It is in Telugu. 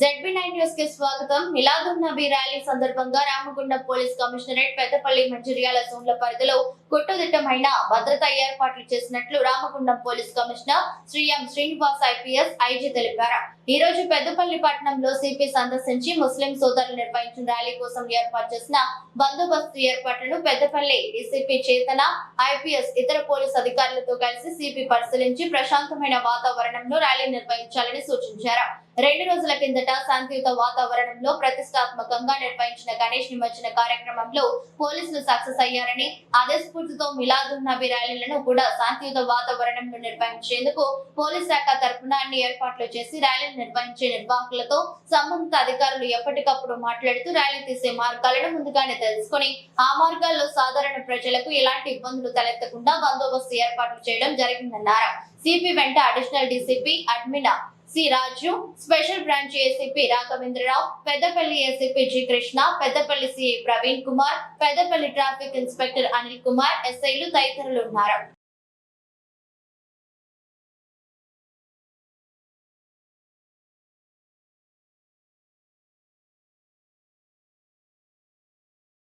జెడ్బీ నైన్ న్యూస్కి స్వాగతం. మిలాదు నబీ ర్యాలీ సందర్భంగా రామగుండం పోలీస్ కమిషనరేట్ పెద్దపల్లి మంచిర్యాల జోన్ల పరిధిలో కొట్టుదిట్టమైన భద్రతా ఏర్పాట్లు చేసినట్లు Ramagundam police commissioner Shri M Srinivas IPS IG తెలిపారు. ఈ రోజు పెద్దపల్లి పట్టణంలో సిపి సందర్శించి ముస్లిం సోదరులు నిర్వహించిన ర్యాలీ కోసం ఏర్పాటు చేసిన బందోబస్తు ఏర్పాట్లను పెద్దపల్లి డీసీపీ చేతన ఐపీఎస్ ఇతర పోలీస్ అధికారులతో కలిసి సిపి పరిశీలించి ప్రశాంతమైన వాతావరణంలో ర్యాలీ నిర్వహించాలని సూచించారు. రెండు రోజుల కిందట శాంతియుత వాతావరణంలో ప్రతిష్టాత్మకంగా నిర్వహించిన గణేష్ నిమజ్జన కార్యక్రమంలో పోలీసులు సక్సెస్ అయ్యారని అదే స్ఫూర్తితో మిలాదున్ నబీ ర్యాలీలను కూడా శాంతియుత వాతావరణంలో నిర్వహించేందుకు పోలీస్ శాఖ తరఫున అన్ని ఏర్పాట్లు చేసి ర్యాలీలు నిర్వహించే నిర్వాహకులతో సంబంధిత అధికారులు ఎప్పటికప్పుడు మాట్లాడుతూ ర్యాలీ తీసే మార్గాలను ముందుగానే తెలుసుకొని ఆ మార్గాల్లో సాధారణ ప్రజలకు ఎలాంటి ఇబ్బందులు తలెత్తకుండా బందోబస్తు ఏర్పాట్లు చేయడం జరిగిందన్నారు. సిపి వెంట additional DCP admin C Raju special branch ACP Raghavendrarao Peddapalli ACP G Krishna Peddapalli CI Praveen Kumar Peddapalli traffic inspector Anil Kumar ఎస్ఐలు తదితరులు ఉన్నారు.